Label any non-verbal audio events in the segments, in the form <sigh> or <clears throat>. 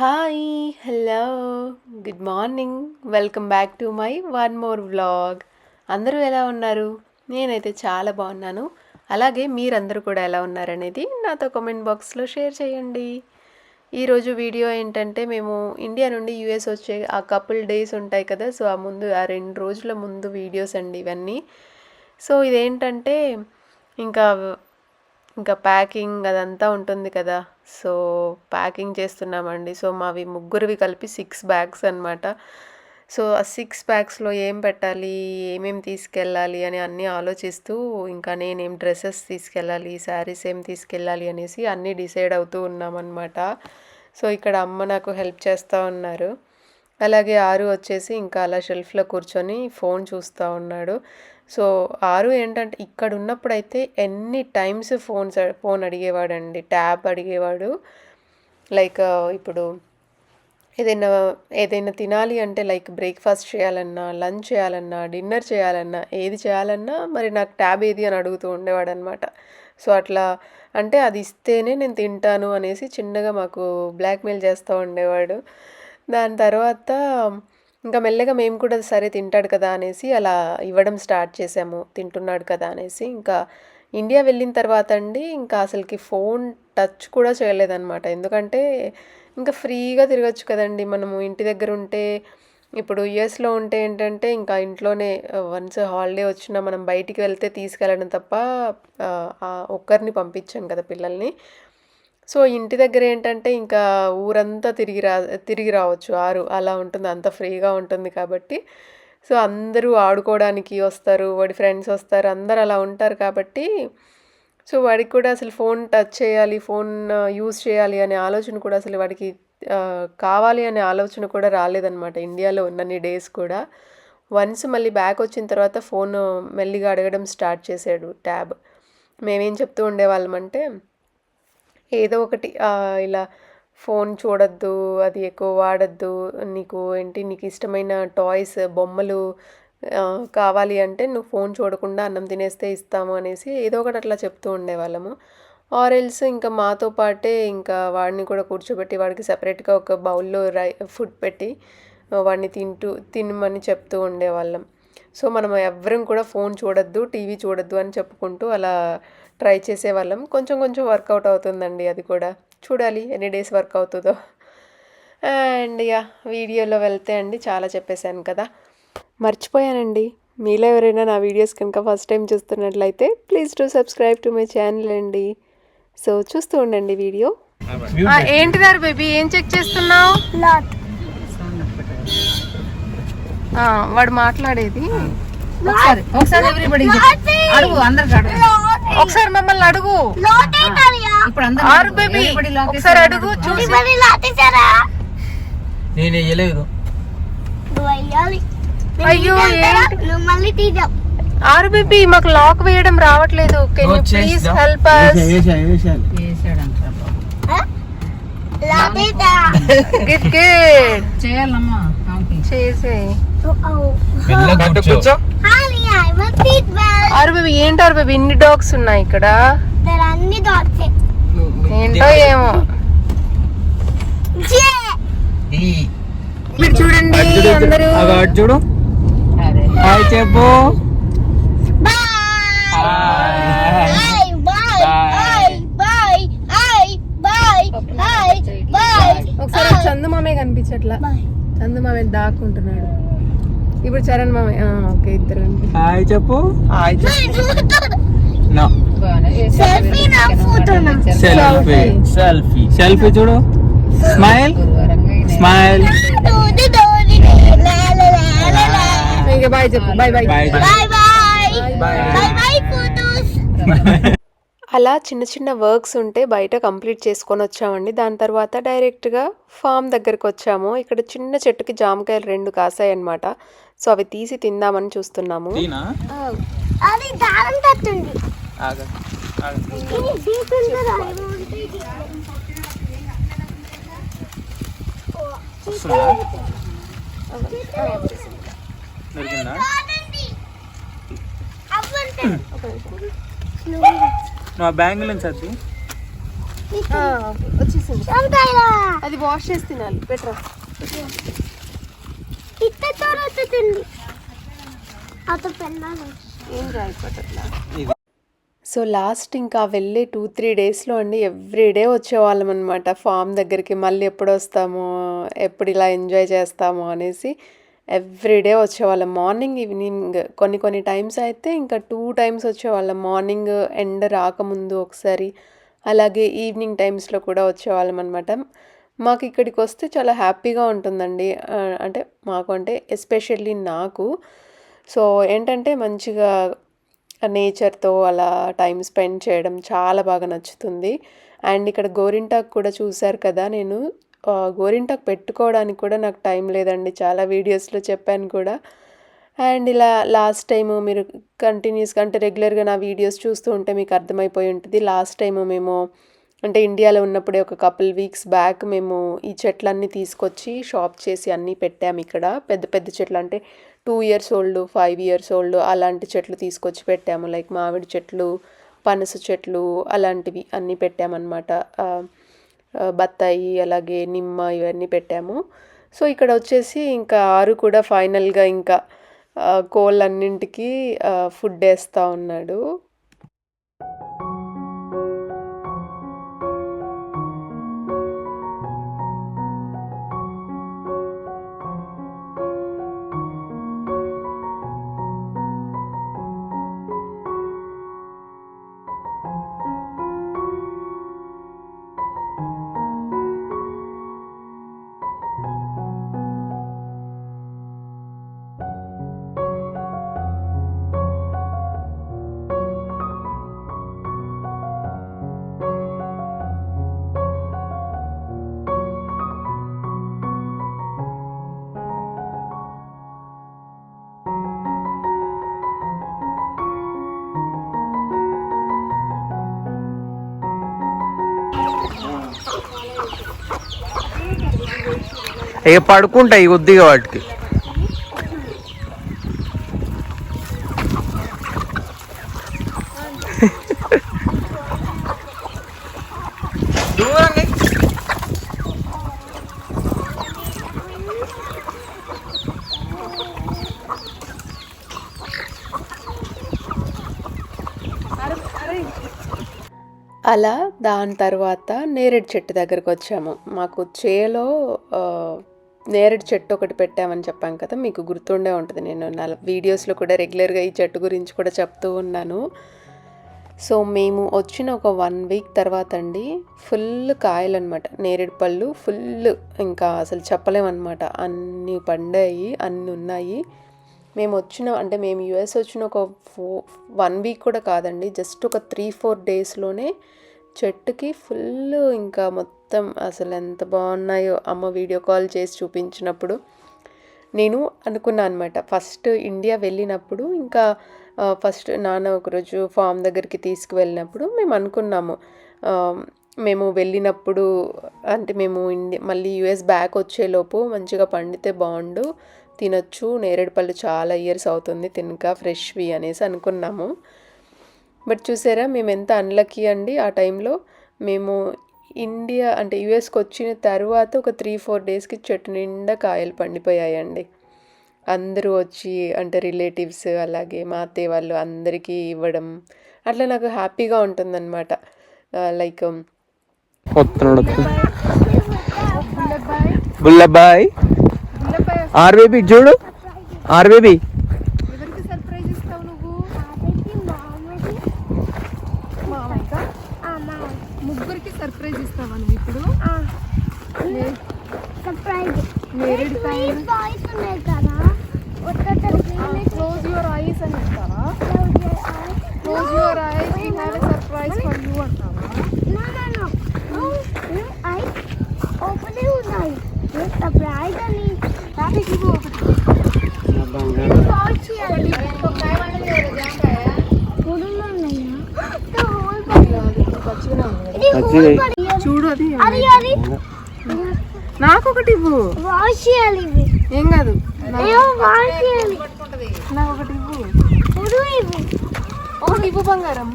Hi hello good morning welcome back to my one more vlog అందరూ ఎలా ఉన్నారు? నేనైతే చాలా బాగున్నాను. అలాగే మీరందరూ కూడా ఎలా ఉన్నారనేది నాతో కామెంట్ బాక్స్లో షేర్ చేయండి. ఈరోజు వీడియో ఏంటంటే మేము ఇండియా నుండి యూఎస్ వచ్చే ఆ కపుల్ డేస్ ఉంటాయి కదా సో ఆ ముందు ఆ రెండు రోజుల ముందు వీడియోస్ అండి ఇవన్నీ. సో ఇదేంటంటే ఇంకా ఇంకా ప్యాకింగ్ అదంతా ఉంటుంది కదా. సో ప్యాకింగ్ చేస్తున్నామండి. సో మావి ముగ్గురివి కలిపి సిక్స్ బ్యాగ్స్ అనమాట సో ఆ సిక్స్ బ్యాగ్స్లో ఏం పెట్టాలి ఏమేమి తీసుకెళ్ళాలి అని అన్నీ ఆలోచిస్తూ ఇంకా నేనేం డ్రెస్సెస్ తీసుకెళ్ళాలి శారీస్ ఏం తీసుకెళ్ళాలి అనేసి అన్నీ డిసైడ్ అవుతూ ఉన్నామన్నమాట. సో ఇక్కడ అమ్మ నాకు హెల్ప్ చేస్తూ ఉన్నారు. అలాగే ఆరు వచ్చేసి ఇంకా అలా షెల్ఫ్లో కూర్చొని ఫోన్ చూస్తూ ఉన్నాడు. సో ఆరు ఏంటంటే ఇక్కడ ఉన్నప్పుడైతే ఎన్ని టైమ్స్ ఫోన్స్ ఫోన్ అడిగేవాడండి ట్యాబ్ అడిగేవాడు. లైక్ ఇప్పుడు ఏదైనా ఏదైనా తినాలి అంటే లైక్ బ్రేక్ఫాస్ట్ చేయాలన్నా లంచ్ చేయాలన్నా డిన్నర్ చేయాలన్నా ఏది చేయాలన్నా మరి నాకు ట్యాబ్ ఏది అని అడుగుతూ ఉండేవాడు అనమాట సో అట్లా అంటే అది ఇస్తేనే నేను తింటాను అనేసి చిన్నగా మాకు బ్లాక్మెయిల్ చేస్తూ ఉండేవాడు. దాని తర్వాత ఇంకా మెల్లగా మేము కూడా సరే తింటాడు కదా అనేసి అలా ఇవ్వడం స్టార్ట్ చేసాము తింటున్నాడు కదా అనేసి. ఇంకా ఇండియా వెళ్ళిన తర్వాత అండి ఇంకా అసలుకి ఫోన్ టచ్ కూడా చేయలేదన్నమాట. ఎందుకంటే ఇంకా ఫ్రీగా తిరగచ్చు కదండి. మనము ఇంటి దగ్గర ఉంటే ఇప్పుడు యుఎస్లో ఉంటే ఏంటంటే ఇంకా ఇంట్లోనే వన్స్ హాలిడే వచ్చినా మనం బయటికి వెళ్తే తీసుకెళ్ళడం తప్ప ఒక్కరిని పంపించాం కదా పిల్లల్ని. సో ఇంటి దగ్గర ఏంటంటే ఇంకా ఊరంతా తిరిగి రా తిరిగి రావచ్చు. ఆరు అలా ఉంటుంది. అంత ఫ్రీగా ఉంటుంది కాబట్టి. సో అందరూ ఆడుకోవడానికి వస్తారు. వాడి ఫ్రెండ్స్ వస్తారు. అందరు అలా ఉంటారు కాబట్టి. సో వాడికి కూడా అసలు ఫోన్ టచ్ చేయాలి ఫోన్ యూజ్ చేయాలి అనే ఆలోచన కూడా అసలు వాడికి కావాలి అనే ఆలోచన కూడా రాలేదనమాట ఇండియాలో ఉన్నన్ని డేస్ కూడా. వన్స్ మళ్ళీ బ్యాక్ వచ్చిన తర్వాత ఫోన్ మెల్లిగా అడగడం స్టార్ట్ చేశాడు ట్యాబ్. మేమేం చెప్తూ ఉండేవాళ్ళమంటే అంటే ఏదో ఒకటి ఇలా ఫోన్ చూడొద్దు అది ఎక్కువ వాడద్దు నీకు ఏంటి నీకు ఇష్టమైన టాయ్స్ బొమ్మలు కావాలి అంటే నువ్వు ఫోన్ చూడకుండా అన్నం తినేస్తే ఇస్తాము అనేసి ఏదో ఒకటి అట్లా చెప్తూ ఉండేవాళ్ళము. ఆరెల్స్ ఇంకా మాతో పాటే ఇంకా వాడిని కూడా కూర్చోబెట్టి వాడికి సపరేట్గా ఒక బౌల్లో రై ఫుడ్ పెట్టి వాడిని తింటూ తినమని చెప్తూ ఉండేవాళ్ళం. సో మనం ఎవ్వరం కూడా ఫోన్ చూడొద్దు టీవీ చూడొద్దు అని చెప్పుకుంటూ అలా ట్రై చేసేవాళ్ళం. కొంచెం కొంచెం వర్కౌట్ అవుతుందండి అది కూడా. చూడాలి ఎన్ని డేస్ వర్క్ అవుతుందో. అండ్ యా వీడియోలో వెళ్తే అండి చాలా చెప్పేశాను కదా. మర్చిపోయానండి. మీలో ఎవరైనా నా వీడియోస్ కనుక ఫస్ట్ టైం చూస్తున్నట్లయితే please to subscribe to my channel అండి. సో చూస్తూ ఉండండి వీడియో. ఏంటిదారు బేబీ? ఏం చెక్ చేస్తున్నావు? వాడు మాట్లాడేది. ఒకసారి ఒకసారి ఎవ్రీబడి అడుగు అందరికి అడుగు. ఒకసారి మమ్మల్ని అడుగు. ఇప్పుడు అందరూ ఆరు బేబీ ఒకసారి అడుగు చూసి. నేను వేయలేదు. అయ్యో ఏంటి? నువ్వు మళ్ళీ తీద్దాం ఆరు బేబీ మాకు లాక్ వేయడం రావట్లేదు. కెన్ యూ ప్లీజ్ హెల్ప్ గిట్ చేయాలమ్మా. చేసే కూర్చో. అరు బేబీ ఏంటి ఇన్ని డాగ్స్ ఉన్నాయి ఇక్కడ. ఏంటో ఏమో. మీరు చూడండి అందరూ. చూడు. హాయ్ చెప్పు. ఒకసారి చందమామే కనిపించట్లా. చందుమామే దాక్కుంటున్నాడు. ఇప్పుడు చరణ్ మామ ఓకే ఇద్దరు హాయ్ చెప్పు హాయ్ సెల్ఫీ సెల్ఫీ సెల్ఫీ చూడు స్మైల్ స్మైల్ ఇంకా బాయ్ చెప్పు bye bye bye bye bye bye bye అలా చిన్న చిన్న వర్క్స్ ఉంటే బయట కంప్లీట్ చేసుకొని వచ్చామండి. దాని తర్వాత డైరెక్ట్గా ఫామ్ దగ్గరకు వచ్చాము. ఇక్కడ చిన్న చెట్టుకి జామకాయలు రెండు కాసాయి అనమాట సో అవి తీసి తిందామని చూస్తున్నాము. దొరికిందా? <clears throat> నువ్వు ఆ బ్యాంగిల్ నుంచి అది వచ్చేసింది. అది వాష్ చేసి తినాలి. బెటర్ ఏం రాయిపోతట్లా సో లాస్ట్ ఇంకా వెళ్ళే టూ త్రీ డేస్లో అండి ఎవ్రీ డే వచ్చేవాళ్ళం అనమాట ఫామ్ దగ్గరికి మళ్ళీ ఎప్పుడు వస్తామో ఎప్పుడు ఇలా ఎంజాయ్ చేస్తామో అనేసి. ఎవ్రీడే వచ్చేవాళ్ళం మార్నింగ్ ఈవినింగ్ కొన్ని కొన్ని టైమ్స్ అయితే ఇంకా టూ టైమ్స్ వచ్చేవాళ్ళం మార్నింగ్ ఎండ రాకముందు ఒకసారి. అలాగే ఈవినింగ్ టైమ్స్లో కూడా వచ్చేవాళ్ళం అనమాట మాకు ఇక్కడికి వస్తే చాలా హ్యాపీగా ఉంటుందండి. అంటే మాకు అంటే ఎస్పెషల్లీ నాకు. సో ఏంటంటే మంచిగా నేచర్తో అలా టైం స్పెండ్ చేయడం చాలా బాగా నచ్చుతుంది. అండ్ ఇక్కడ గోరింటాకు కూడా చూశారు కదా నేను. గోరింటాకు పెట్టుకోవడానికి కూడా నాకు టైం లేదండి. చాలా వీడియోస్లో చెప్పాను కూడా. అండ్ ఇలా లాస్ట్ టైము మీరు కంటిన్యూస్గా అంటే రెగ్యులర్గా నా వీడియోస్ చూస్తూ ఉంటే మీకు అర్థమైపోయి ఉంటుంది. లాస్ట్ టైము మేము అంటే ఇండియాలో ఉన్నప్పుడే ఒక కపుల్ వీక్స్ బ్యాక్ మేము ఈ చెట్లన్నీ తీసుకొచ్చి షాప్ చేసి అన్నీ పెట్టాము ఇక్కడ. పెద్ద పెద్ద చెట్లు అంటే two years old five years old అలాంటి చెట్లు తీసుకొచ్చి పెట్టాము. లైక్ మామిడి చెట్లు పనస చెట్లు అలాంటివి అన్నీ పెట్టామన్నమాట. బత్తాయి అలాగే నిమ్మ ఇవన్నీ పెట్టాము. సో ఇక్కడ వచ్చేసి ఇంకా ఆరు కూడా ఫైనల్గా ఇంకా కోళ్ళన్నింటికి ఫుడ్ వేస్తూ ఉన్నాడు. ఇక పడుకుంటాయి కొద్దిగా వాటికి. అలా దాని తర్వాత నేరేడు చెట్టు దగ్గరకు వచ్చాము. మాకు చేలో నేరేడు చెట్టు ఒకటి పెట్టామని చెప్పాం కదా మీకు గుర్తుండే ఉంటుంది. నేను నా వీడియోస్లో కూడా రెగ్యులర్గా ఈ చెట్టు గురించి కూడా చెప్తూ ఉన్నాను. సో మేము వచ్చిన ఒక వన్ వీక్ తర్వాత అండి ఫుల్ కాయలు అనమాట నేరేడు పళ్ళు ఫుల్ ఇంకా అసలు చెప్పలేమన్నమాట అన్ని పండాయి అన్ని ఉన్నాయి. మేము వచ్చిన అంటే మేము యుఎస్ వచ్చిన ఒక ఫో వన్ వీక్ కూడా కాదండి జస్ట్ ఒక త్రీ ఫోర్ డేస్లోనే చెట్టుకి ఫుల్ ఇంకా మొత్తం అసలు ఎంత బాగున్నాయో అమ్మ వీడియో కాల్ చేసి చూపించినప్పుడు నేను అనుకున్నాను అనమాట ఫస్ట్ ఇండియా వెళ్ళినప్పుడు ఇంకా ఫస్ట్ నాన్న ఒకరోజు ఫామ్ దగ్గరికి తీసుకువెళ్ళినప్పుడు మేము అనుకున్నాము. మేము వెళ్ళినప్పుడు అంటే మేము ఇండియా మళ్ళీ యుఎస్ బ్యాక్ వచ్చేలోపు మంచిగా పండితే బాగుండు తినొచ్చు నేరేడు పళ్ళు చాలా ఇయర్స్ అవుతుంది తినక ఫ్రెష్వి అనేసి అనుకున్నాము. బట్ చూసారా మేము ఎంత అన్లక్కీ అండి ఆ టైంలో. మేము ఇండియా అంటే యుఎస్కి వచ్చిన తర్వాత ఒక త్రీ ఫోర్ డేస్కి చెట్టు నిండా కాయలు పండిపోయాయండి. అందరూ వచ్చి అంటే రిలేటివ్స్ అలాగే మా అత్తయ్య వాళ్ళు అందరికీ ఇవ్వడం అట్లా నాకు హ్యాపీగా ఉంటుందన్నమాట. లైక్ వస్తున్నాడు బుల్లబాయ్. ఆర్ బేబీ చూడు. ఆర్ surprise. Married time. Boys में करा. उत्तर तस्वीर में. Close your eyes and करा. Close your eyes. Close your eyes. We have a surprise for you, Anna. No, no, no. No, no eyes. Open your eyes. ये surprise है नहीं. ताकि की वो. बहुत अच्छी है. तो क्या वाले ले रहे हैं क्या? बोलूँगा नहीं ना. तो होल पर. अच्छी ना. अच्छी. चूड़ो दी. अरे अरे. నాకు ఒకటి ఇవ్వు. వాష్ చేయాలి ఇవి. ఏం కాదు. వాష్ చేయాలి నాకు ఒకటి ఇవ్వు. పొడు ఇవి ఒకటి ఇవ్వు బంగారం.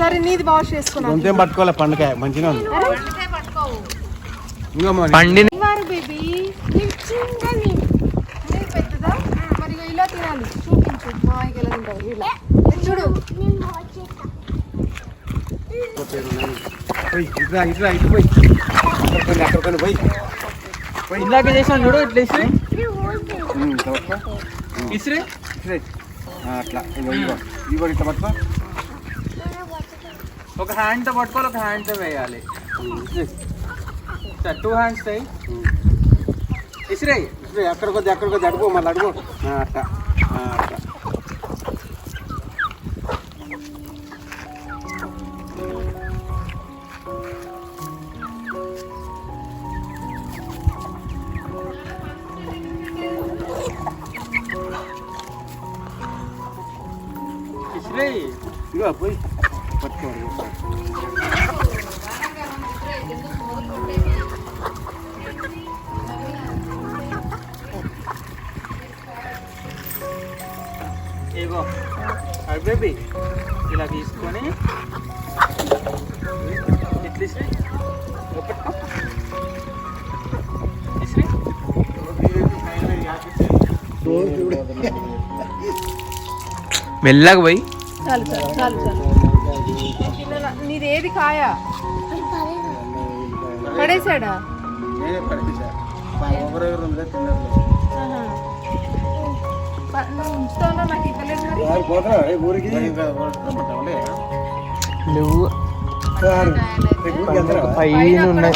సరే నీది వాష్ చేసుకున్నాను. గొంతేం పట్టుకోవాలి పండుగ మంచిగా ఉంది. పండిన. వారు బేబీ. పెద్దదా? మరి ఇలా తినాలి చూపించు. మా ఎలా తింటారు ఇలా. చూడు నేను వాచ్ చేస్తా పోయి ఇట్లా ఇట్లా ఇటు పోయి. అక్కడ అక్కడ పోయి. ఇందాక చేసాను చూడు ఇట్లా ఇస్త్రీ ఇట్లా ఆ, అట్లా. ఇగో ఇట్లా పట్టుకో. ఒక హ్యాండ్తో పట్టుకోవాలి ఒక హ్యాండ్తో వేయాలి. టూ హ్యాండ్స్తో ఇస్త్రీ ఇట్లా అక్కడ కొద్ది అక్కడ కొద్ది అడుగు మళ్ళీ అడుగు అట్లా. అట్లా. ఇగో బేబీ ఇలా తీసుకొని మెల్లగా పోయి. చాలు చాలు చాలు చాలు. నేను తినలా. నీది ఏది కాయ? పడేసాడా నువ్వు పైన ఉన్నాయి.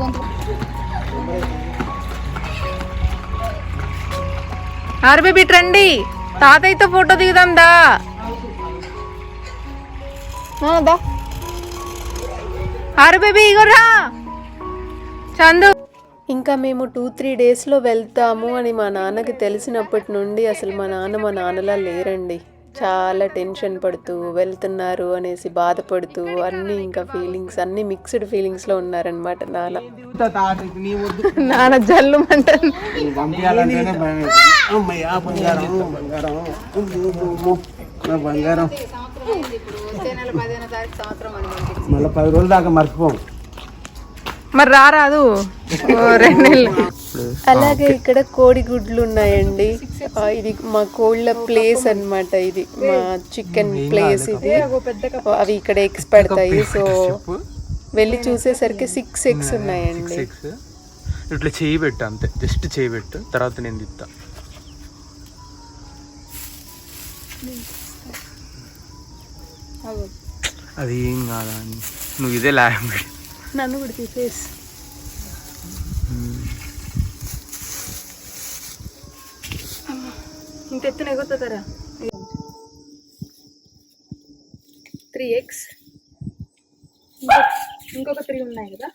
గొంతు. ఆర్బీ బిట్ రండి. తాతయ్యతో ఫోటో దిగుదాం దా. దా. ఆరు బేబీ ఇగోరా చందు. ఇంకా మేము టూ త్రీ డేస్లో వెళ్తాము అని మా నాన్నకి తెలిసినప్పటి నుండి అసలు మా నాన్న మా నాన్నలా లేరండి. చాలా టెన్షన్ పడుతూ వెళ్తున్నారు అనేసి బాధపడుతూ అన్నీ ఇంకా ఫీలింగ్స్ అన్నీ మిక్స్డ్ ఫీలింగ్స్లో ఉన్నారనమాట నాన్న. నాన్న జల్లు బంగారం మళ్ళీ పది రోజుల దాకా మర్చిపోం మరి రారాదు. ఓ రెండు నెలలు. అలాగే ఇక్కడ కోడిగుడ్లు ఉన్నాయండి. ఇది మా కోళ్ళ ప్లేస్ అన్నమాట ఇది. మా చికెన్ ప్లేస్ ఇది. అవి ఇక్కడ ఎగ్స్ పెడతాయి. సో వెళ్ళి చూసేసరికి సిక్స్ ఎగ్స్ ఉన్నాయండి. సిక్స్ ఇట్లా చేయి పెట్టు అంతే. జస్ట్ చేయి పెట్టు. తర్వాత నేను తిత్తా అది ఏం కాదా అని. నువ్వు ఇదే లాంగ్వేజ్ నన్ను కూడా తీసేసి. ఇంత ఎత్తున ఎగుతుందరా త్రీ ఎగ్స్ ఇంకొక త్రీ ఉన్నాయి కదా?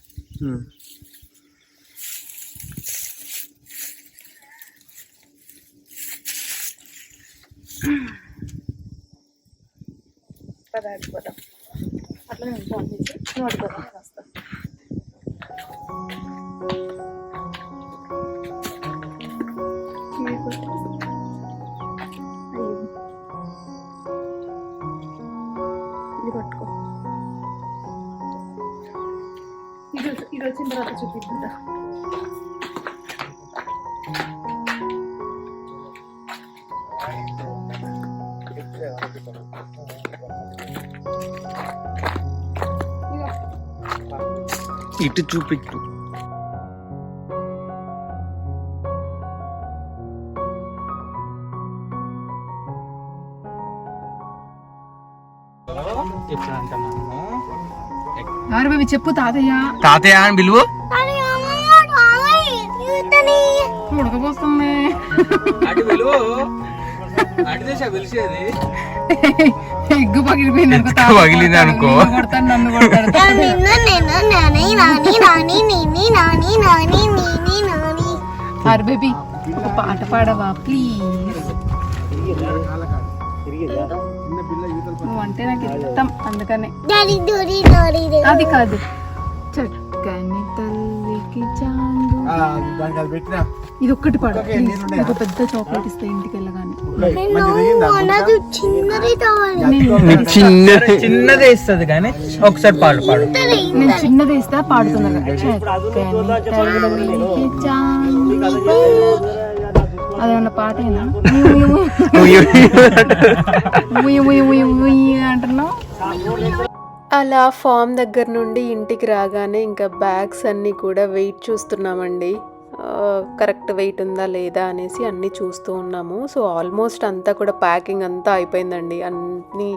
పద అడిపోదాం అట్లనే ఉంటాం నువ్వు పట్టుకో ఇది ఇది వచ్చిన తర్వాత చూపిద్దా ఇటు చూపిట్టు చెప్పు తాతయ్య. తాతయ్య అని పిలువు? పిలిచేది. ఎగ్గు పగిలిపోయింది అనుకో పగిలింది అనుకో. నిన్ను కొడతాను నన్ను కొడతాడు. నిన్న నేను నాని నాని నాని నీని నాని నాని నీని నాని. ఆరు బేబీ ఒక పాట పాడవా ప్లీజ్ నువ్వు అంటే నాకు ఇష్టం అందుకనే. అది కాదు. చక్కని తల్లికి పెట్టినా. ఇది ఒక్కటి పాడు. ఒక పెద్ద చాక్లెట్ ఇస్తే ఇంటికి వెళ్ళగానే. నేను చిన్నది చిన్నదే ఇస్తుంది కానీ ఒకసారి పాడు పాడు. నేను చిన్నది ఇస్తా పాడుతున్నారు అదేమన్నా పాటేనా అంటున్నావు? అలా ఫామ్ దగ్గర నుండి ఇంటికి రాగానే ఇంకా బ్యాగ్స్ అన్నీ కూడా వెయిట్ చూస్తున్నామండి. కరెక్ట్ వెయిట్ ఉందా లేదా అనేసి అన్నీ చూస్తూ ఉన్నాము. సో ఆల్మోస్ట్ అంతా కూడా ప్యాకింగ్ అంతా అయిపోయిందండి. అన్నీ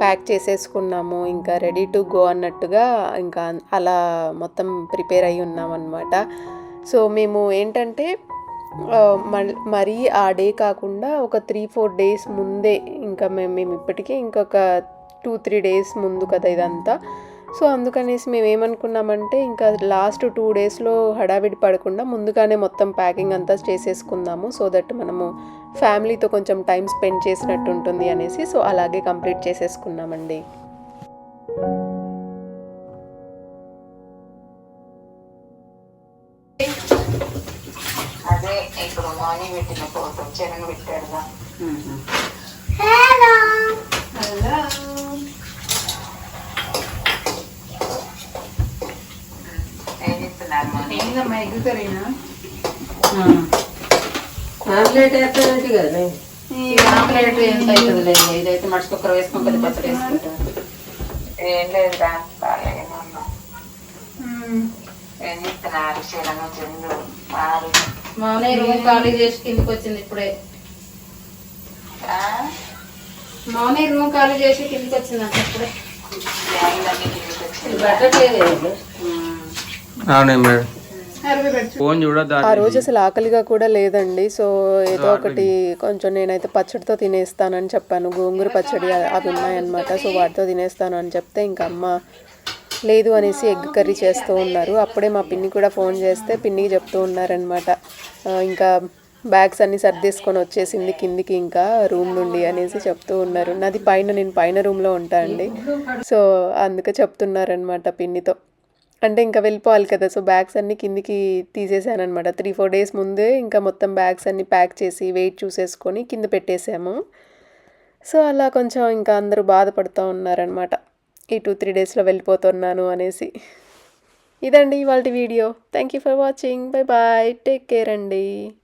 ప్యాక్ చేసేసుకున్నాము. ఇంకా రెడీ టు గో అన్నట్టుగా ఇంకా అలా మొత్తం ప్రిపేర్ అయి ఉన్నామన్నమాట. సో మేము ఏంటంటే మరీ ఆ డే కాకుండా ఒక త్రీ ఫోర్ డేస్ ముందే ఇంకా మేము మేము ఇప్పటికే ఇంకొక టూ త్రీ డేస్ ముందు కదా ఇదంతా. సో అందుకనేసి మేము ఏమనుకున్నామంటే ఇంకా లాస్ట్ టూ డేస్లో హడావిడి పడకుండా ముందుగానే మొత్తం ప్యాకింగ్ అంతా చేసేసుకుందాము సో దట్ మనము ఫ్యామిలీతో కొంచెం టైం స్పెండ్ చేసినట్టు ఉంటుంది అనేసి సో అలాగే కంప్లీట్ చేసేసుకున్నామండి. అదే ఇప్పుడు మార్నింగ్ పెట్టిన ఫోటో చరణ్ పెట్టాడుగా హలో ఏం చెప్తున్నారు మార్నింగ్ ఏందమ్మా ఎగ్ కర్రీనా ఆమ్లెట్ వేస్తానంటే కదా ఆమ్లెట్ ఎంత అవుతుంది ఇదైతే మనిషి కుక్కర వేసుకుంటుంది పచ్చడి వేసుకుంటారు ఏం లేదురా బాగాలేమన్నా ఏం చెప్తున్నారు చరణ్ చంద్రు వారు మౌనే రూమ్ ఖాళీ చేసి కిందకి వచ్చింది ఇప్పుడే. ఆ? మౌనే రూమ్ ఖాళీ చేసి కిందకి వచ్చింది అంట ఇప్పుడే అవునే మేడం. ఆ రోజు అసలు ఆకలిగా కూడా లేదండి. సో ఏదో ఒకటి కొంచెం నేనైతే పచ్చడితో తినేస్తానని చెప్పాను. గోంగూర పచ్చడి అవి ఉన్నాయన్నమాట. సో వాటితో తినేస్తాను అని చెప్తే ఇంకా అమ్మ లేదు అనేసి ఎగ్ కర్రీ చేస్తూ ఉన్నారు. అప్పుడే మా పిన్ని కూడా ఫోన్ చేస్తే పిన్నికి చెప్తూ ఉన్నారనమాట ఇంకా బ్యాగ్స్ అన్నీ సర్దేసుకొని వచ్చేసింది కిందికి ఇంకా రూమ్ నుండి అనేసి చెప్తూ ఉన్నారు. నాది పైన నేను పైన రూమ్లో ఉంటా అండి. సో అందుకే చెప్తున్నారనమాట పిన్నితో. అంటే ఇంకా వెళ్ళిపోవాలి కదా. సో బ్యాగ్స్ అన్నీ కిందికి తీసేసానమాట త్రీ ఫోర్ డేస్ ముందే ఇంకా మొత్తం బ్యాగ్స్ అన్నీ ప్యాక్ చేసి వెయిట్ చూసేసుకొని కింద పెట్టేసాము. సో అలా కొంచెం ఇంకా అందరూ బాధపడుతూ ఉన్నారనమాట ఈ టూ త్రీ డేస్లో వెళ్ళిపోతున్నాను అనేసి. ఇదండి ఇవాళ video. Thank you for watching bye bye take care అండి.